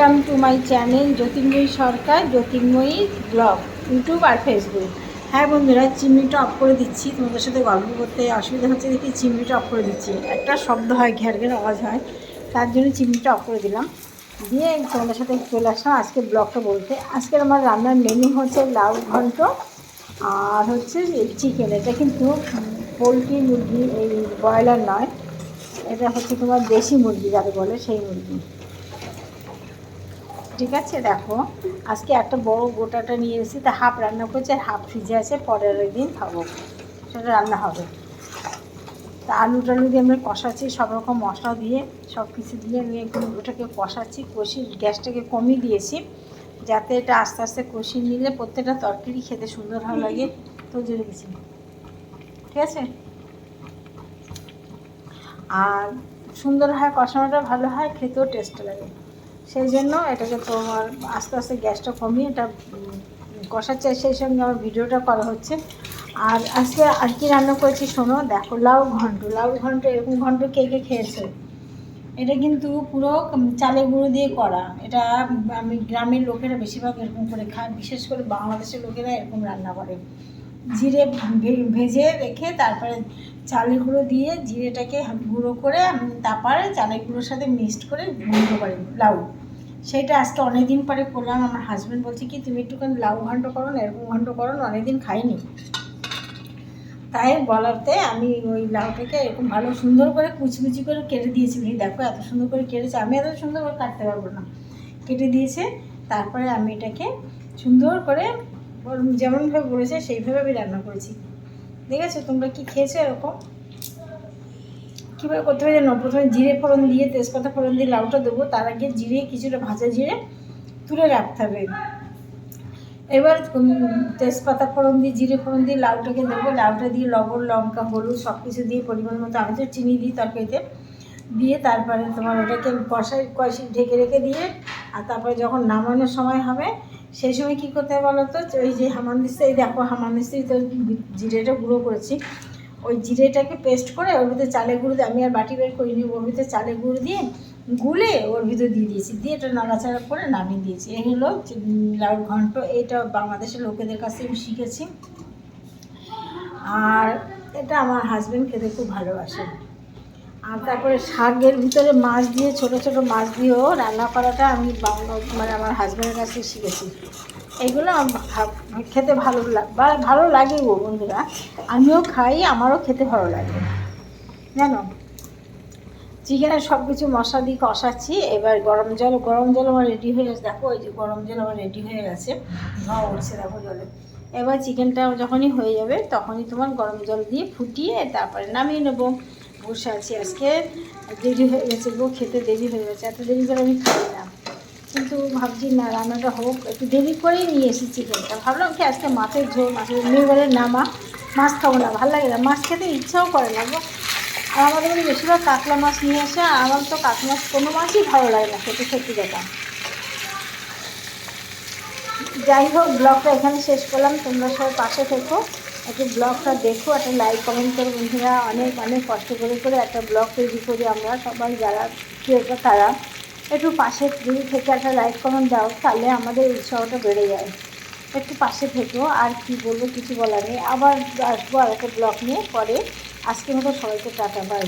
Welcome to my channel Jyotirmoyee Sarkar Jyotirmoyee vlog YouTube R Facebook হ্যাঁ বন্ধুরা, চিমনিটা of করে দিচ্ছি। তোমাদের সাথে গল্প করতে অসুবিধা হচ্ছে দেখি চিমনিটা অফ করে দিচ্ছি। একটা শব্দ হয়, ঘের ঘের আওয়াজ হয়, তার জন্য চিমনিটা অফ করে দিলাম। দিয়ে তোমাদের সাথে চলে আসলাম আজকে ব্লগটা বলতে। আজকের আমার রান্নার মেনু হচ্ছে লাউ ঘন্ট আর হচ্ছে চিকেন এটা কিন্তু পোলট্রি মুরগি, এই ব্রয়লার নয়। এটা হচ্ছে তোমার দেশি মুরগি যাকে বলে সেই মুরগি। ঠিক আছে? দেখো, আজকে একটা বড় গোটাটা নিয়ে এসেছি। তা হাফ রান্না করছি আর হাফ ফ্রিজে আছে, পরের দিন খাব। সেটা রান্না হবে। তা আলু টালু দিয়ে আমরা কষাচ্ছি, সব রকম মশলা দিয়ে, সব কিছু দিয়ে আমি একটু ওটাকে কষাচ্ছি কষি গ্যাসটাকে কমিয়ে দিয়েছি, যাতে এটা আস্তে আস্তে কষিয়ে নিলে প্রত্যেকটা তরকারি খেতে সুন্দর ভালো লাগে। তো জেনে গেছি ঠিক আছে? আর সুন্দর হয়, কষানোটা ভালো হয়, খেতেও টেস্ট লাগে। সেই জন্য এটাকে তোমার আস্তে আস্তে গ্যাসটা কমিয়ে এটা উম, কষাচ্ছে সেই সঙ্গে আমার ভিডিওটা করা হচ্ছে। আর আজকে আর কি রান্না করেছি শোনো? দেখো লাউ ঘন্ট। লাউ ঘন্ট এরকম ঘন্ট কে কে খেয়েছে? এটা কিন্তু পুরো চালের গুঁড়ো দিয়ে করা। এটা আমি গ্রামের লোকেরা বেশিরভাগ এরকম করে খায় বিশেষ করে বাংলাদেশের লোকেরা এরকম রান্না করে। জিরে ভেজে রেখে তারপরে চালের গুঁড়ো দিয়ে জিরেটাকে গুঁড়ো করে তারপরে চালের গুঁড়োর সাথে মিক্সড করে গুঁড়ো করে লাউ। সেটা আজকে অনেক দিন পরে করলাম। আমার হাজব্যান্ড বলছে কি, তুমি একটুখানি লাউ ঘন্ট করো না, এরকম ঘন্ট করো না, অনেকদিন খাইনি। তাই বলাতে আমি ওই লাউটাকে এরকম ভালো সুন্দর করে কুচি কুচি করে কেটে দিয়েছি। এই দেখো, এত সুন্দর করে কেটেছে। আমি এত সুন্দর করে কাটতে পারব না। কেটে দিয়েছে। তারপরে আমি এটাকে সুন্দর করে ওর যেমনভাবে বলেছে, সেইভাবে আমি রান্না করেছি। ঠিক আছে তোমরা কি খেয়েছো এরকম? কীভাবে করতে হবে জানো? প্রথমে জিরে ফোড়ন দিয়ে তেজপাতা ফোড়ন দিয়ে লাউটা দেবো, তার আগে জিরে, কিছুটা ভাজা জিরে তুলে রাখতে হবে। এবার তেজপাতা ফোড়ন দিয়ে, জিরে ফোড়ন দিয়ে লাউটাকে দেবো। লাউটা দিয়ে লবণ, লঙ্কা, হলুদ সব কিছু দিয়ে পরিমাণ মতো আমি তো চিনি দিই তরকারিতে দিয়ে তারপরে তোমার ওটাকে কষাই কষি ঢেকে রেখে দিয়ে, আর তারপরে যখন নামানোর সময় হবে সেই সময় কী করতে হবে বলো তো ওই যে হামানদিস্তা এই দেখো হামানদিস্তি তো জিরেটা গুঁড়ো করেছি। ওই জিরেটাকে পেস্ট করে ওর ভিতরে চালের গুঁড়ো দিয়ে, আমি আর বাটি বের করিনি, ওর ভিতরে চালের গুঁড়ো দিয়ে গুলে ওর ভিতরে দিয়ে দিয়েছি। দিয়ে এটা নাড়াচাড়া করে নামিয়ে দিয়েছি। এই হলো লাউ ঘন্ট, এটা বাংলাদেশের লোকেদের কাছে আমি শিখেছি। আর এটা আমার হাজব্যান্ড খেতে খুব ভালোবাসে। আর তারপরে শাকের ভিতরে মাছ দিয়ে, ছোট ছোট মাছ দিয়েও রান্না করাটা আমি বাংলা মানে আমার হাজব্যান্ডের কাছে শিখেছি। এগুলো খেতে ভালো লাগে ভালো লাগে গো বন্ধুরা। আমিও খাই, আমারও খেতে ভালো লাগে। জানো? চিকেনে সব কিছু মশলা দিয়ে কষাচ্ছি, এবার গরম জল গরম জল আমার রেডি হয়ে গেছে। দেখো, ওই যে গরম জল আমার রেডি হয়ে গেছে। ধোঁয়া উঠছে, দেখো জলে। এবার চিকেনটা যখনই হয়ে যাবে, তখনই তোমার গরম জল দিয়ে ফুটিয়ে তারপরে নামিয়ে নেব। বসে আছি আজকে। দেরি হয়ে গেছে গো, খেতে দেরি হয়ে গেছে, এত দেরি করে আমি খাই না। কিন্তু ভাবছি না, রান্নাটা হোক, একটু দেরি করেই নিয়ে এসেছি চিকেনটা ভাবলাম কি আজকে মাছের ঝোল, মাছের মেয়ে বলে না মা, মাছ খাব না, ভালো লাগে না। মাছ খেতে ইচ্ছাও করে না গো। আর আমাদের বাড়ি বেশিরভাগ কাতলা মাছ নিয়ে আসে আমার তো কাতলা মাছ কোনো মাছই ভালো লাগে না খেতে, সত্যি কথা। যাই হোক, ব্লগটা এখানে শেষ করলাম। তোমরা সবাই পাশে থেকো। একটু ব্লগটা দেখো, একটা লাইক কমেন্ট করো বন্ধুরা। অনেক অনেক কষ্ট করে করে একটা ব্লগ তৈরি করি আমরা, সবাই যারা কেউ তারা। একটু পাশে দূরে থেকে একটা লাইক কমেন্ট দাও, তাহলে আমাদের উৎসাহটা বেড়ে যায়। একটু পাশে থেকেও আর কি বলব, কিছু বলার নেই। আবার আসব আর একটা ব্লগ নিয়ে, পরে। আজকে মতো সবাইকে টাটা বাই